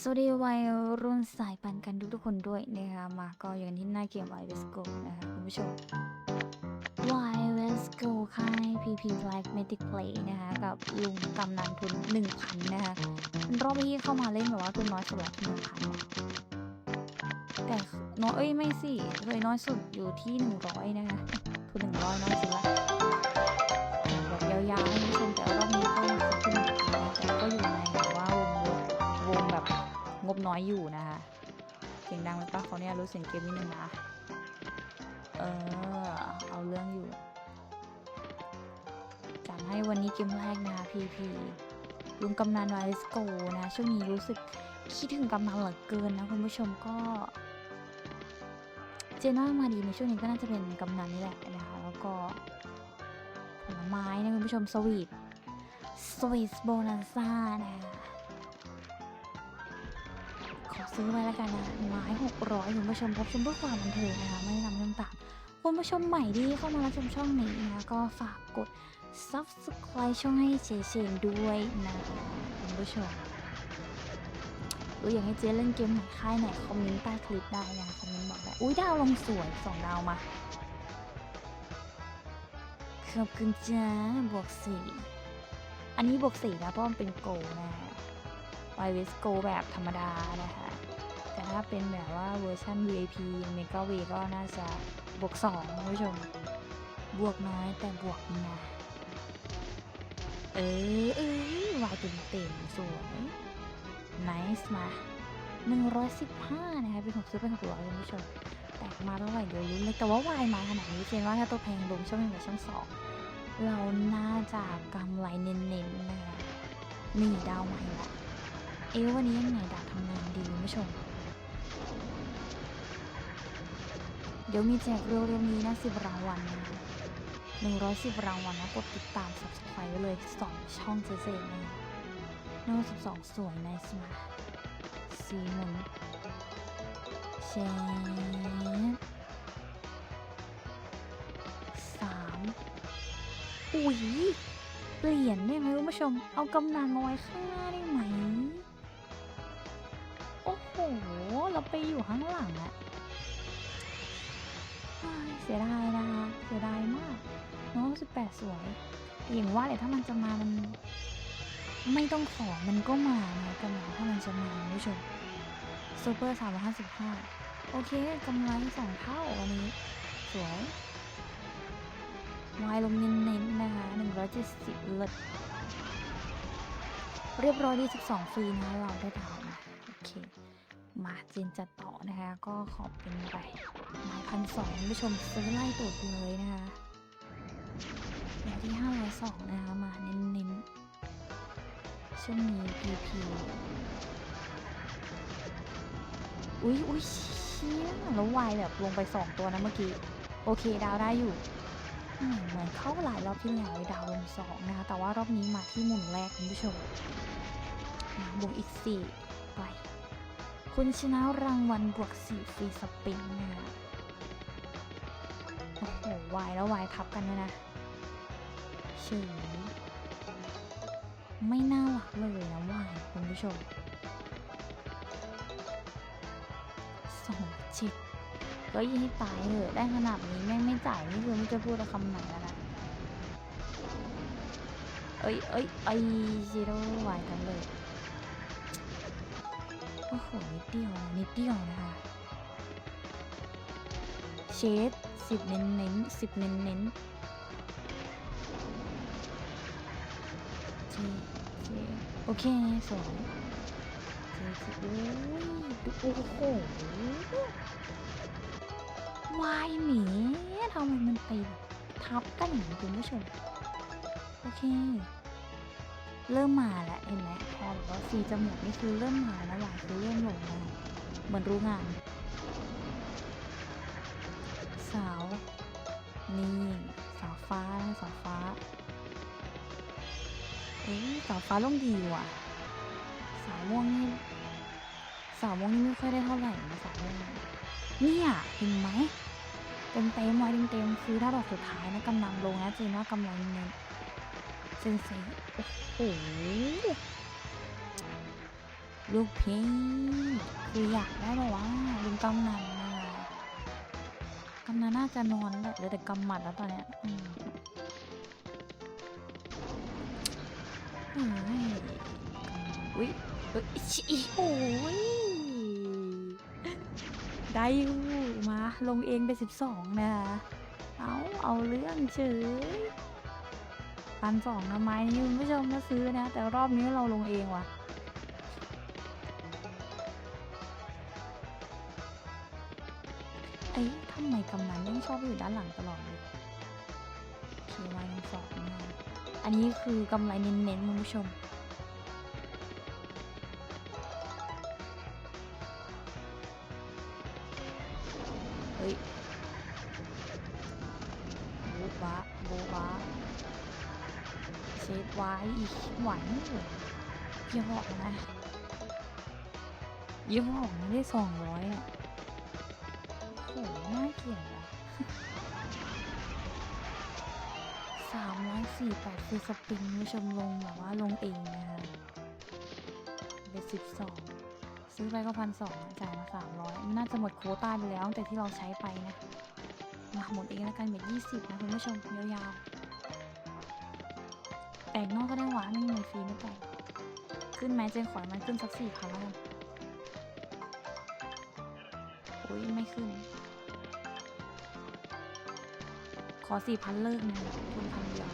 สวัสดีวัยรุ่นสายปันกันทุกๆคนด้วยนะคะมาก็อยู่กันที่หน้าเกม y Let's Go นะคะคุณผู้ชม y Let's Go ค่าย PP Black Magic Play นะคะกับลุงกำนันทุน 1,000 นะคะรอบนี้เข้ามาเล่นแบบว่าทุนน้อยสุดละทุน1,000นแต่น้อยเอ้ยไม่สิเคยน้อยสุดอยู่ที่ 100 นะคะทุน100 น้อยสุดละแบบยาวๆ บน้อยอยู่นะคะเสียงดังไหมปะเขาเนี่ยรู้เสียงเกมนิดนึงนะ เออ เอาเรื่องอยู่จัดให้วันนี้เกมแรกนะคะพีพีลุงกำนันไวสโกนะช่วงนี้รู้สึกคิดถึงกำนันเหลือเกินนะคุณผู้ชมก็ เจน่ามาดีในช่วงนี้ก็น่าจะเป็นกำนันนี่แหละนะคะแล้วก็ผลไม้นะคุณผู้ชมสวีทสวีทโบนัสซ่านะคะ ซื้อไว้แล้วกันนะไม้หกร้อยคุณผู้ชมรับชมเพื่อความบันเทิงนะคะไม่นำเรื่องต่างคุณผู้ชมใหม่ที่เข้ามารับชมช่องนี้นะก็ฝากกด subscribe ช่องให้เจเชนด้วยนะคุณผู้ชมหรืออยากให้เจเล่นเกมไหนค่ายไหนคอมเมนต์ใต้คลิปได้นะคอมเมนต์บอกได้อุ้ยดาวลงสวยสองดาวมาขอบคุณจ้าบวกสี่อันนี้บวกสี่นะเพราะมันเป็นโกนะไวเวสโกแบบธรรมดานะคะ ถ้าเป็นแบบว่าเวอร์ชัน VIP เมกาวีก็น่าจะบวกสองคุณผู้ชม บวกน้อยแต่บวกนะเออเออวายเต็มเต็มๆสวย nice มา 115 นะคะเป็นของซื้อเป็นของร้อยคุณผู้ชมแตกมาเท่าไหร่เดี๋ยวรู้เลยแต่ว่าวายมาขนาดนี้เชนว่าถ้าตัวแพงลงช่องหนึ่งกับช่องสองเราน่าจะกำไรเน้นๆนะคะนี่ดาวใหม่ละเอ๊ะวันนี้ยังไงดาทำงานดีคุณผู้ชม เดี๋ยวมีแจกเร็วๆนี้นะสิบรางวัลนะหนึ่งร้อยสิบรางวัลนะกดติดตาม subscribe ไว้เลยสองช่องเจ๊ๆนะโน้สิบสองสวยในสมาสีหมุนเชนสามอุ๊ยเปลี่ยนได้ไหมคุณผู้ชม เอากำนันมาไว้ข้างหน้าได้ไหม โอ้โห เราไปอยู่ข้างหลังอะ เสียดายนะคะ เสียดายมากน้องสิบแปดสวยอย่างว่าเลยถ้ามันจะมามัน ไม่ต้องขอมันก็มานะกำลังถ้ามันจะมาคุณผู้ชมซูเปอร์สามร้อยห้าสิบห้าโอเคกำไรสองเท่าวันนี้ สวยวายลงเน้นๆนะคะ170เลิศเรียบร้อยดี12ฟรีนะเราได้ดาวนะ มาเจนจัดต่อนะคะ ก็ขอบเป็นไปหมายพันสองผู้ชมซื้อไล่ตูดเลยนะคะอย่างที่502นะคะ มาเน้นๆช่วงนี้ PP อุ๊ยอุ๊ยเชี่ยแล้ววายแบบลงไป2ตัวนะเมื่อกี้ โอเค ดาวได้อยู่เหมือนเข้าหลายรอบที่แล้วดาวลงสองนะคะ แต่ว่ารอบนี้มาที่หมุนแรกคุณผู้ชมบวกอีกสี่ไป คุณชนะรางวัลบวกสี่ฟรีสปริงนะคะโอ้โหวายแล้ววายทับกันเนี่ยนะเฉยไม่น่ารักเลยนะวายคุณผู้ชมสองจ็ดก็ยิงให้ตายเถอะได้ขนาดนี้แม่งไม่จ่ายนี่คือไม่จะพูดคำไหนแล้วนะเอ้ยเอ้ยไอซีโร่วายกันเลย โอ้โห นิดเดียว นิดเดียวนะคะเชดสิบเน้นเน้นสิบเน้นเน้นโอเคสวยเจเจโอ้ยดูโอ้โหวายหมีทำไมมันไปทับกันอย่างนี้คุณผู้ชม โอเค เริ่มมาแล้วเห็นไหมพอแบบว่าสีจมูกนี่คือเริ่มมาแล้ววายคือเริ่มลงแล้วเหมือนรู้งาน สาวนี่สาวฟ้าสาวฟ้าเอ้ยสาวฟ้าลงดีว่ะ สาวม่วงนี่สาวม่วงนี่ไม่ค่อยได้เท่าไหร่นะสาวม่วงเนี่ยเห็นไหมเต็มเต็มๆไวเต็มเต็มคือถ้าดอกสุดท้ายนะกำลังลงนะเจนว่ากำลังเน้น นเซโอ้โหลูกพี่คืออยากได้แบบว่าลุงกำนันนะกำนันน่าจะนอนแหละเหลือแต่กำหมัดแล้วตอนเนี้ยอืมเฮ้ยอุ้ยเอ้ยชิโอ้ยได้อยู่มาลงเองไปสิบสองนะคะเอาเอาเรื่องเฉย พันสองทำไมนี่คุณผู้ชมมาซื้อนะ แต่รอบนี้เราลงเองว่ะเอ้ยทำไมกำนันยังชอบอยู่ด้านหลังตลอดเลยเควายังสองนะอันนี้คือกำไรเน้นๆคุณผู้ชมเฮ้ยโบ๊ะโบ๊ะ เชฟไว้อีกหวานเลยยี่ห้อนะยี่ห้อนะได้สองร้อยอะโอ้โหน่าเกลียดอะสามร้อยสี่แปดคือสปริงผู้ชมลงแบบว่าลงเองนะคะเป็นสิบสองซื้อไปก็พันสองจ่ายมาสามร้อยน่าจะหมดโควต้าไปแล้วตั้งแต่ที่เราใช้ไปนะมาหมดเองแล้วกันเบ็ดยี่สิบนะคุณผู้ชมยาวๆ แต่งนอกก็ได้หวานไม่มีฟรีไม่แต่งขึ้นไหมเจนขอยมันขึ้นสักสี่พันแล้วกันอุ้ยไม่ขึ้น ขอสี่พันเลิกนะทุนพันเดียว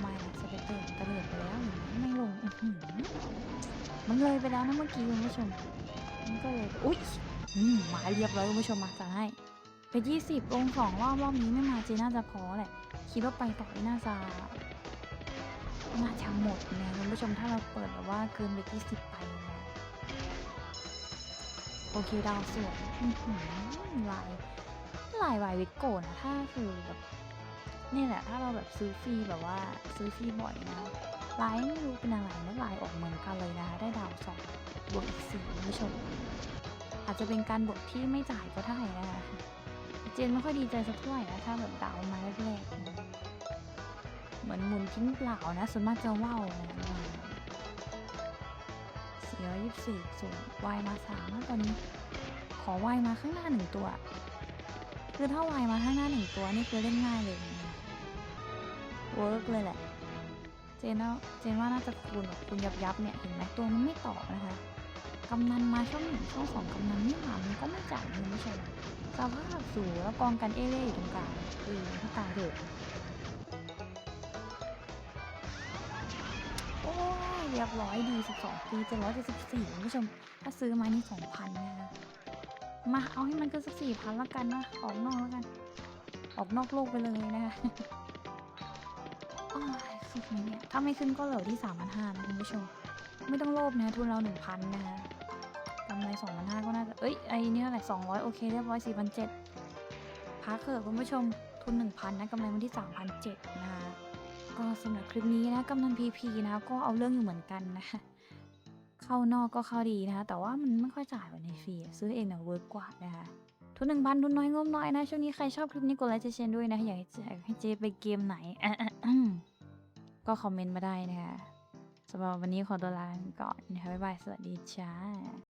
ไม่สเปเตอร์กระเดิดไปแล้วไม่ลงมันเลยไปแล้วนะเมื่อกี้คุณผู้ชมมันก็เลยอุ๊ยมหมายเรียบร้อยคุณผู้ชมมาจะให้ไปยี่สิบลงสองรอบรอบนี้ไม่มาเจน่าจะพอแหละคิดว่าไปต่อน่าจะ น่าจะหมดเนี่ยคุณผู้ชมถ้าเราเปิดแบบว่าเกินไปยี่สิบไปนะโอเคดาวสวยหลายลายวายวิกโกนะถ้าคือแบบนี่แหละ ถ้าเราแบบซื้อฟรีแบบว่าซื้อฟรีบ่อยนะลายไม่รู้เป็นอะไรนะลายออกเหมือนกันเลยนะคะได้ดาวสองบวกอีกสี่คุณผู้ชม อาจจะเป็นการบวกที่ไม่จ่ายก็ได้นะคะเจนไม่ค่อยดีใจสักเท่าไหร่นะถ้าแบบดาวมาแรกๆนะ เหมือนหมุนทิ้งเปล่านะ ส่วนมากจะว่าวนะสี่ร้อยยี่สิบสี่ส่วนวายมาสามแล้วตอนนี้ ขอวายมาข้างหน้าหนึ่งตัว คือถ้าวายมาข้างหน้าหนึ่งตัวนี่คือเล่นง่ายเลยเวิร์กเลยแหละ เจนว่าเจนว่าน่าจะคูณแบบคูณยับยับเนี่ยเห็นไหมตัวมันไม่ต่อนะคะกำนันมาช่องหนึ่งช่องสองกำนันไม่มามันก็ไม่จ่ายเงินไม่ใช่สภาพสูงแล้วกองกันเอเล่อยู่ตรงกลางเออถ้าตายเถอะ เรียบร้อยดี12ปี774คุณผู้ชม ถ้าซื้อมานี่2,000นะคะมาเอาให้มันเกินสัก4,000แล้วกันนะ ออกนอกแล้วกัน ออกนอกโลกไปเลยนะคะอ้ยสุดไหมเนี่ย ถ้าไม่ขึ้นก็เหลือที่3,500นะคุณผู้ชม ไม่ต้องโลภนะทุนเรา1,000นะคะกำไร2,500ก็น่าจะ เอ้ย ไอ้นี่เท่าไหร่200โอเคเรียบร้อย4,700พักเถอะคุณผู้ชม ทุน1,000นะกำไรวันที่3,700นะคะ ก็สำหรับคลิปนี้นะกำนันพีพีนะก็เอาเรื่องอยู่เหมือนกันนะเข้านอกก็เข้าดีนะคะแต่ว่ามันไม่ค่อยจ่ายแบบในฟรีซื้อเองเนี่ยเวิร์กกว่านะคะทุนหนึ่งพันทุนน้อยงบน้อยนะช่วงนี้ใครชอบคลิปนี้กดไลค์แชร์ด้วยนะอยากให้เจไปเกมไหนก็คอมเมนต์มาได้นะคะสำหรับวันนี้ขอตัวลาไปก่อนนะคะบ๊ายบายสวัสดีจ้า